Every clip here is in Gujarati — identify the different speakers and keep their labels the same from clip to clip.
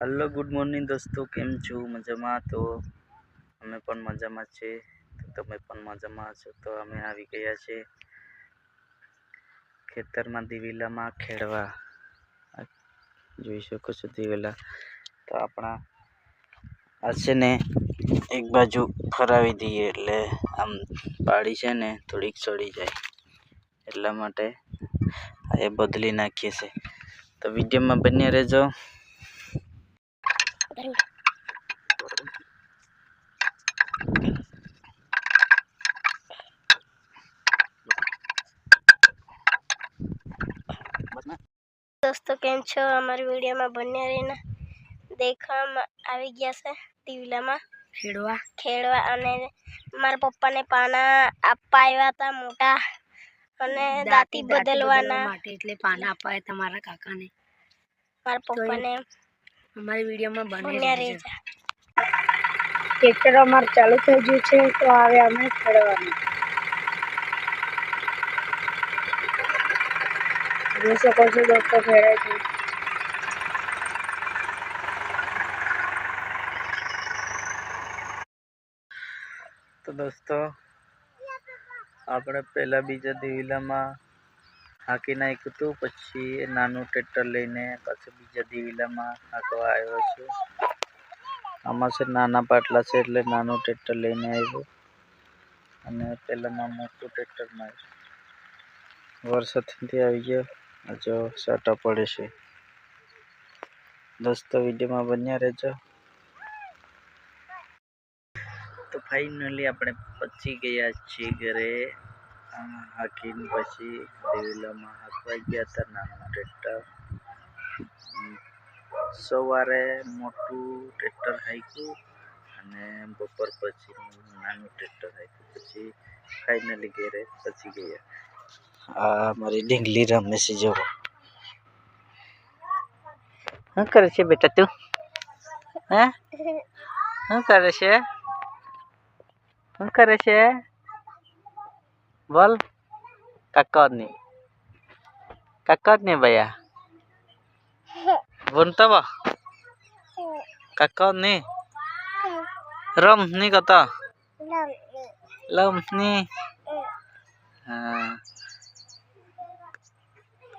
Speaker 1: હલો ગુડ મોર્નિંગ દોસ્તો, કેમ છો? મજામાં? તો અમે પણ મજામાં છે. તમે પણ મજામાં છો તો અમે આવી ગયા છે ખેતરમાં દિવેલામાં ખેડવા. જોઈ શકો છો દિવેલા. તો આપણા આ છે ને, એક બાજુ ફરાવી દઈએ એટલે આમ પાડી છે ને, થોડીક ચડી જાય. એટલા માટે એ બદલી નાખીએ છે. તો વિડીયોમાં બન્યા રહેજો.
Speaker 2: દોસ્તો કેમ છો? અમારી વિડીયોમાં બન્યા રહીને દેખવામાં આવી ગયા છે ટીવીલામાં.
Speaker 3: ખેડવા.
Speaker 2: ખેડવા અને મારા પપ્પાને પાના આપવા આવ્યા હતા મોટા. અને દાંતી બદલવાના.
Speaker 3: માટે એટલે પાના અપાય તમારા કાકાને.
Speaker 2: મારા પપ્પાને
Speaker 3: અમારી વિડીયોમાં બને ટ્રેક્ટર અમારું ચાલુ થઈ ગયું છે તો હવે અમે ખેડવાનું. જોઈ શકો છો દોસ્તો ખેડાય છે.
Speaker 1: તો દોસ્તો આપણે પહેલાં બીજા દિવેલામાં હાંકી નાખ્યું હતું પછી નાનું ટ્રેક્ટર લઈને પાછું બીજા દિવેલામાં હાંકવા આવ્યો છું. આમાં છે નાના પાટલા છે એટલે નાનું ટ્રેક્ટર લઈને આવ્યો. અને પહેલાંમાં મોટું ટ્રેક્ટરમાં આવ્યું વરસાદથી આવી ગયો. હજુ સાટા પડે છે. દોસ્તો વિડીયોમાં બન્યા રહેજો. તો ફાઇનલી આપણે પહોંચી ગયા છીએ ઘરે. હાંકીને પછી દેવીલામાં હાંકવા ગયા હતા નાનું ટ્રેક્ટર. સવારે મોટું ટ્રેક્ટર હાંક્યું અને બપોર પછી નાનું ટ્રેક્ટર હાંક્યું. પછી ફાઇનલી ઘેરે પછી ગયા. આ મારી ઢીંગલી રમે છે શું કરે છે બેટા તું? હે? શું કરે છે? શું કરે છે? બોલ કાકોની કાકોની ભૈયા ભૂનતો બા કાકોની રમની કતો લમની હા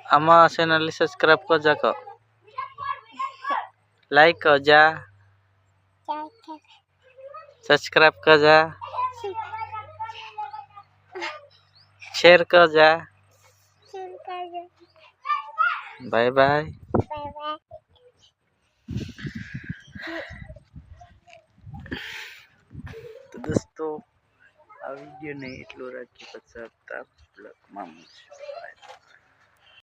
Speaker 1: આમાં ચેનલ સબસ્ક્રાઇબ કરજો કો લાઈક કરજા સબસ્ક્રાઇબ कर શેર बाय બાય બાય તો દોસ્તો આ વિડીયોને એટલો રાખી પછી આપતા બ્લોગમાં મળશે.